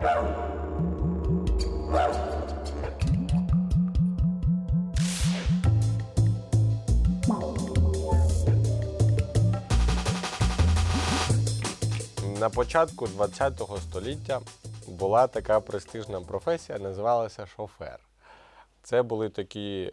На початку ХХ століття була така престижна професія, називалася шофер. Це були такі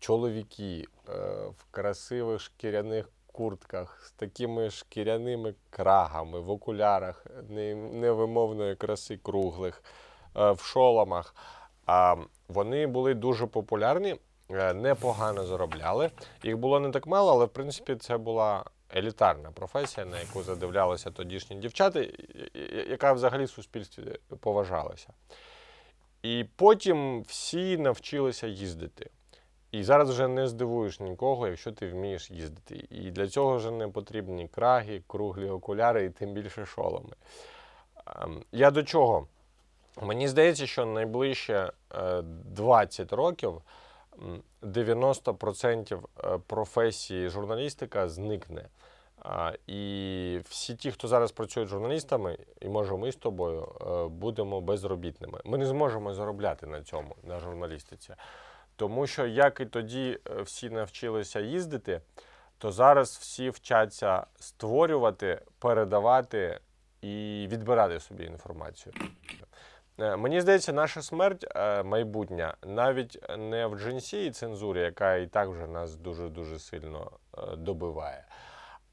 чоловіки е, в красивих шкіряних куртках з такими шкіряними крагами, в окулярах невимовної краси круглих, е, в шоломах. Вони були дуже популярні, е, непогано заробляли. Їх було не так мало, але в принципі це була елітарна професія, на яку задивлялися тодішні дівчата, яка взагалі в суспільстві поважалася. І потім всі навчилися їздити. І зараз вже не здивуєш нікого, якщо ти вмієш їздити. І для цього вже не потрібні краги, круглі окуляри і тим більше шоломи. Ем, Я до чого? Мені здається, що найближче е, 20 років 90% е, професії журналістика зникне. І всі ті, хто зараз працюють журналістами, і може ми з тобою е, будемо безробітними. Ми не зможемо заробляти на цьому, на журналістиці. Тому що як і тоді е, всі навчилися їздити, то зараз всі вчаться створювати, передавати і відбирати собі інформацію. Е, Мені здається, наша смерть е, майбутня навіть не в джинсі і цензурі, яка і так вже нас дуже-дуже сильно добиває.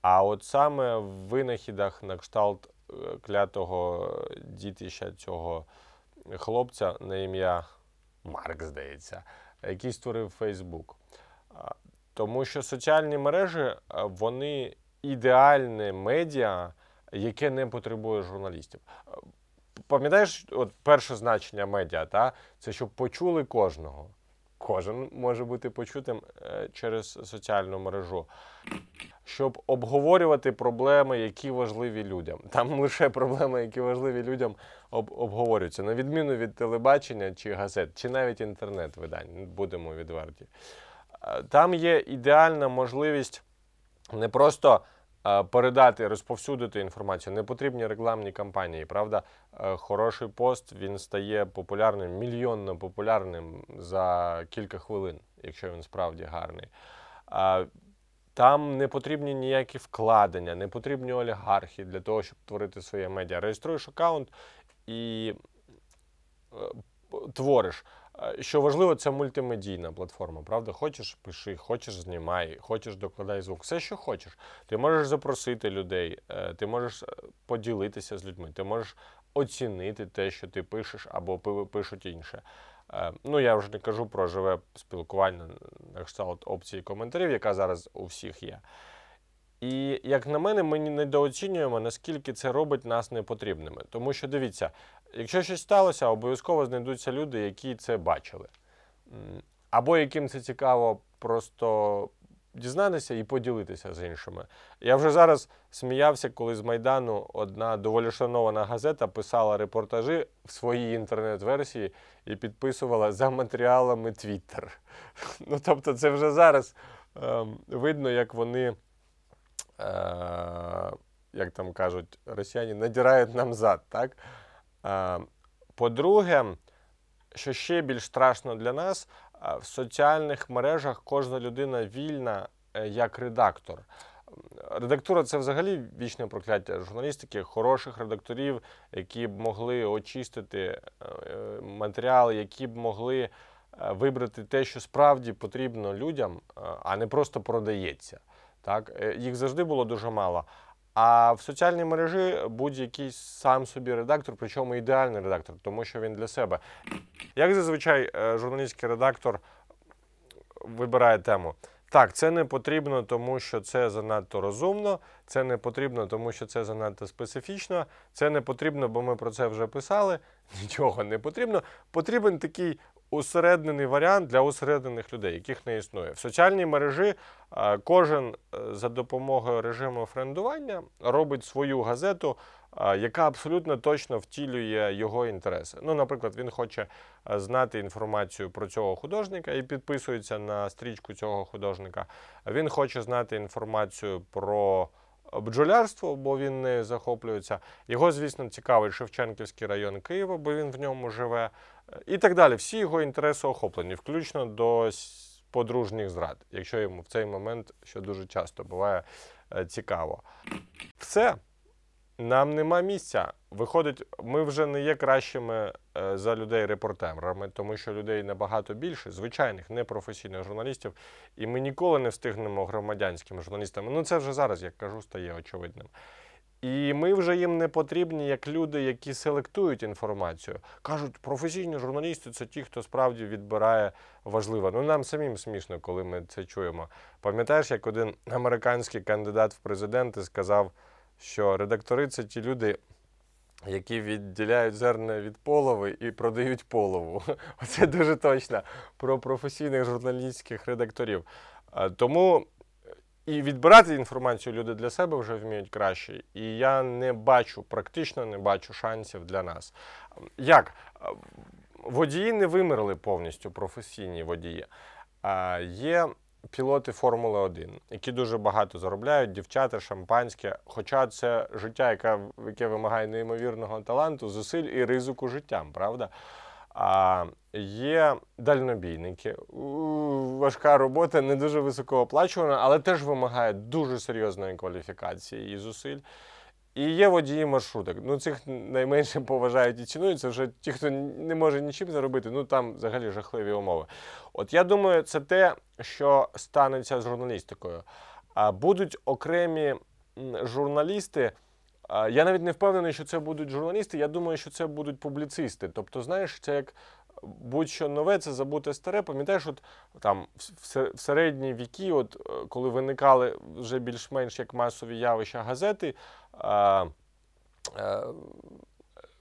А от саме в винахідах на кшталт клятого дітища цього хлопця на ім'я Марк, здається, який створив Фейсбук. Тому що соціальні мережі е, вони ідеальне медіа, яке не потребує журналістів. Е, Пам'ятаєш, от перше значення медіа, та? це щоб почули кожного. Кожен може бути почутим е, через соціальну мережу. Щоб обговорювати проблеми, які важливі людям. Там лише проблеми, які важливі людям, об, обговорюються, на відміну від телебачення чи газет, чи навіть інтернет-видань, будемо відверті. Е, Там є ідеальна можливість не просто е, передати, розповсюдити інформацію, не потрібні рекламні кампанії. Правда, Е, хороший пост він стає популярним, мільйонно популярним за кілька хвилин, якщо він справді гарний. Там не потрібні ніякі вкладення, не потрібні олігархи для того, щоб творити своє медіа. Реєструєш аккаунт і е, твориш. Е, Що важливо, це мультимедійна платформа, правда? Хочеш пиши, хочеш знімай, хочеш докладай звук, все, що хочеш. Ти можеш запросити людей, е, ти можеш поділитися з людьми, ти можеш оцінити те, що ти пишеш, або пишуть інше. Е, Ну, я вже не кажу про живе спілкування на кшталт опції коментарів, яка зараз у всіх є. І як на мене, ми недооцінюємо, наскільки це робить нас непотрібними. Тому що дивіться, якщо щось сталося, обов'язково знайдуться люди, які це бачили. Або яким це цікаво просто дізнатися і поділитися з іншими. Я вже зараз сміявся, коли з Майдану одна доволі шанована газета писала репортажі в своїй інтернет-версії і підписувала за матеріалами Twitter. Ну, тобто, це вже зараз ем, видно, як вони е, як там кажуть росіяни, надирають нам зад. Так? Е, По-друге, що ще більш страшно для нас, е, в соціальних мережах кожна людина вільна е, як редактор. Редактура це взагалі вічне прокляття журналістики, хороших редакторів, які б могли очистити е, матеріали, які б могли е, вибрати те, що справді потрібно людям, а не просто продається. Так? Їх завжди було дуже мало. А в соціальній мережі будь-який сам собі редактор, причому ідеальний редактор, тому що він для себе. Як зазвичай е, журналістський редактор вибирає тему? Так, це не потрібно, тому що це занадто розумно, це не потрібно, тому що це занадто специфічно, це не потрібно, бо ми про це вже писали. Нічого не потрібно. Потрібен такий усереднений варіант для усереднених людей, яких не існує. В соціальній мережі е, кожен е, за допомогою режиму френдування робить свою газету, яка абсолютно точно втілює його інтереси. Ну, наприклад, він хоче знати інформацію про цього художника і підписується на стрічку цього художника. Він хоче знати інформацію про бджолярство, бо він не захоплюється. Його, звісно, цікавить Шевченківський район Києва, бо він в ньому живе. е, І так далі. Всі його інтереси охоплені, включно до подружніх зрад, якщо йому в цей момент, що дуже часто буває е, цікаво. Все. Нам нема місця. Виходить, ми вже не є кращими е, за людей репортерами, тому що людей набагато більше, звичайних непрофесійних журналістів, і ми ніколи не встигнемо громадянськими журналістами. Ну це вже зараз, як кажу, стає очевидним. І ми вже їм не потрібні як люди, які селектують інформацію. Кажуть, професійні журналісти це ті, хто справді відбирає важливе. Ну нам самим смішно, коли ми це чуємо. Пам'ятаєш, як один американський кандидат в президенти сказав, що редактори це ті люди, які відділяють зерна від полови і продають полову. Оце дуже точно про професійних журналістських редакторів. Тому і відбирати інформацію люди для себе вже вміють краще. І я не бачу, практично не бачу шансів для нас. Як? Водії не вимерли повністю професійні водії. А є пілоти Формули 1, які дуже багато заробляють, дівчата, шампанське. Хоча це життя, яке, яке вимагає неймовірного таланту, зусиль і ризику життям, правда? А є дальнобійники. Важка робота, не дуже високооплачувана, але теж вимагає дуже серйозної кваліфікації і зусиль. І є водії маршруток. Ну, цих найменше поважають і цінують. Це вже ті, хто не може нічим заробити, ну там взагалі жахливі умови. От я думаю, це те, що станеться з журналістикою. А будуть окремі журналісти. Я навіть не впевнений, що це будуть журналісти. Я думаю, що це будуть публіцисти. Тобто, знаєш, це як будь-що нове, це забуте старе. Пам'ятаєш, от там в середні віки, от е, коли виникали вже більш-менш як масові явища газети. а, е,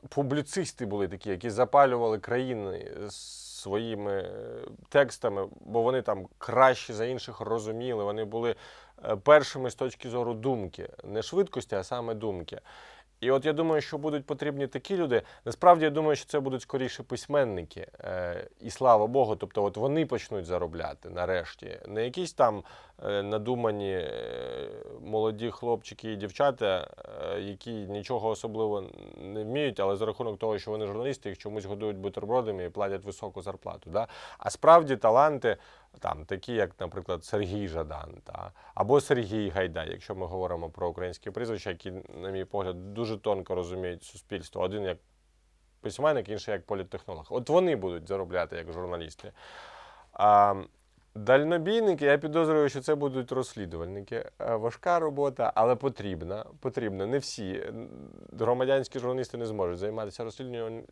Публіцисти були такі, які запалювали країни своїми е, текстами, бо вони там краще за інших розуміли. Вони були першими з точки зору думки, не швидкості, а саме думки. І от я думаю, що будуть потрібні такі люди. Насправді я думаю, що це будуть скоріше письменники. Е, і слава Богу, тобто, от вони почнуть заробляти нарешті. Не якісь там е, надумані е, молоді хлопчики і дівчата, е, які нічого особливо не вміють, але за рахунок того, що вони журналісти, їх чомусь годують бутербродами і платять високу зарплату. Да? А справді таланти. Там такі, як, наприклад, Сергій Жадан, та, або Сергій Гайдай, якщо ми говоримо про українські прізвища, які, на мій погляд, дуже тонко розуміють суспільство. Один як письменник, інший як політтехнолог. От вони будуть заробляти як журналісти. А, дальнобійники, я підозрюю, що це будуть розслідувальники. Е, Важка робота, але потрібна. потрібна. Не всі громадянські журналісти не зможуть займатися розслідуваннями,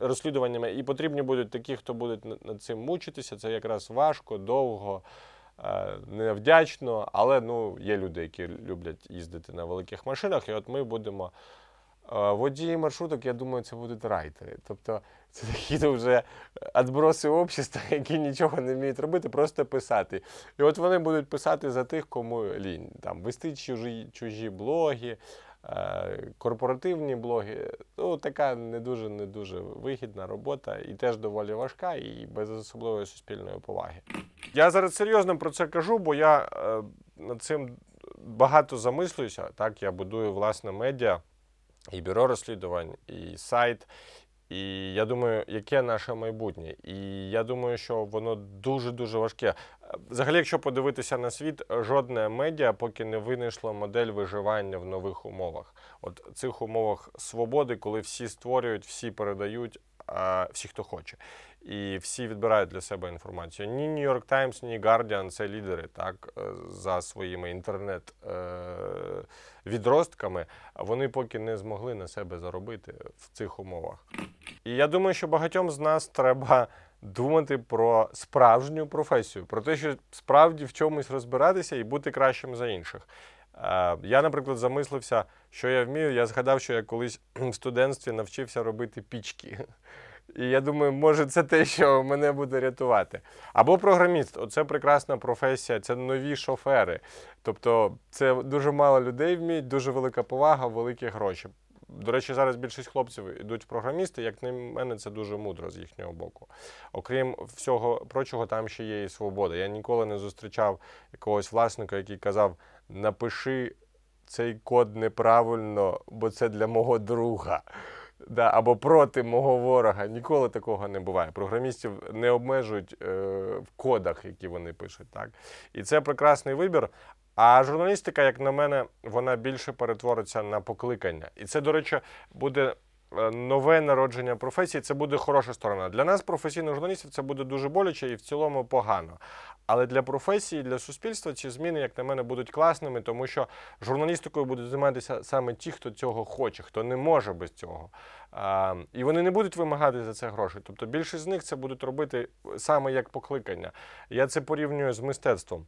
розслідуваннями. І потрібні будуть такі, хто будуть над- цим мучитися. Це якраз важко, довго. е, Невдячно, але ну, є люди, які люблять їздити на великих машинах, і от ми будемо Водії маршруток, я думаю, це будуть райтери. Тобто це такі вже відброси общества, які нічого не вміють робити, просто писати. І от вони будуть писати за тих, кому лінь. Там, вести чужі, чужі блоги, е, корпоративні блоги. Ну, така не дуже не дуже вигідна робота і теж доволі важка, і без особливої суспільної поваги. Я зараз серйозно про це кажу, бо я е, над цим багато замислююся. Так, я будую власне медіа і бюро розслідувань, і сайт. І я думаю, яке наше майбутнє. І я думаю, що воно дуже-дуже важке. Е, Взагалі, якщо подивитися на світ, жодне медіа поки не винайшло модель виживання в нових умовах. От цих умовах свободи, коли всі створюють, всі передають, а всі, хто хоче. І всі відбирають для себе інформацію. Ні New York Times, ні Guardian – це лідери так, е, за своїми інтернет е, відростками. Вони поки не змогли на себе заробити в цих умовах. І я думаю, що багатьом з нас треба думати про справжню професію, про те, що справді в чомусь розбиратися і бути кращим за інших. Е, Я, наприклад, замислився, що я вмію. Я згадав, що я колись в студентстві навчився робити пічки. І я думаю, може, це те, що мене буде рятувати. Або програміст оце прекрасна професія, це нові шофери. Тобто, це дуже мало людей вміють, дуже велика повага, великі гроші. До речі, зараз більшість хлопців йдуть програмісти, як на мене, це дуже мудро з їхнього боку. Окрім всього прочого, там ще є і свобода. Я ніколи не зустрічав якогось власника, який казав: напиши цей код неправильно, бо це для мого друга. Да, або проти мого ворога. Ніколи такого не буває. Програмістів не обмежують е, в кодах, які вони пишуть. Так? І це прекрасний вибір. А журналістика, як на мене, вона більше перетвориться на покликання. І це, до речі, буде нове народження професії. Це буде хороша сторона. Для нас, професійних журналістів, це буде дуже боляче і в цілому погано. Але для професії, для суспільства ці зміни, як на мене, будуть класними, тому що журналістикою будуть займатися саме ті, хто цього хоче, хто не може без цього. І вони не будуть вимагати за це грошей. Тобто більшість з них це будуть робити саме як покликання. Я це порівнюю з мистецтвом.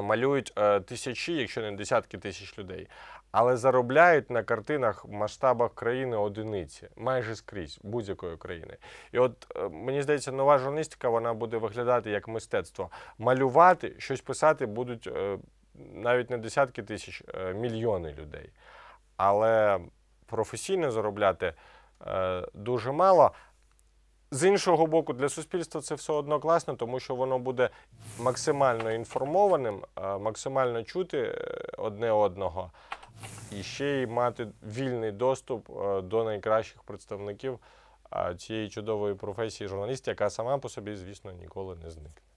Малюють е, тисячі, якщо не десятки тисяч людей, але заробляють на картинах в масштабах країни одиниці, майже скрізь будь-якої країни. І от е, мені здається, нова журналістика вона буде виглядати як мистецтво. Малювати, щось писати будуть е, навіть не десятки тисяч, мільйони людей. Але професійно заробляти дуже мало. З іншого боку, для суспільства це все одно класно, тому що воно буде максимально інформованим, е, максимально чути е, одне одного і ще й мати вільний доступ е, до найкращих представників цієї чудової професії журналіста, яка сама по собі, звісно, ніколи не зникне.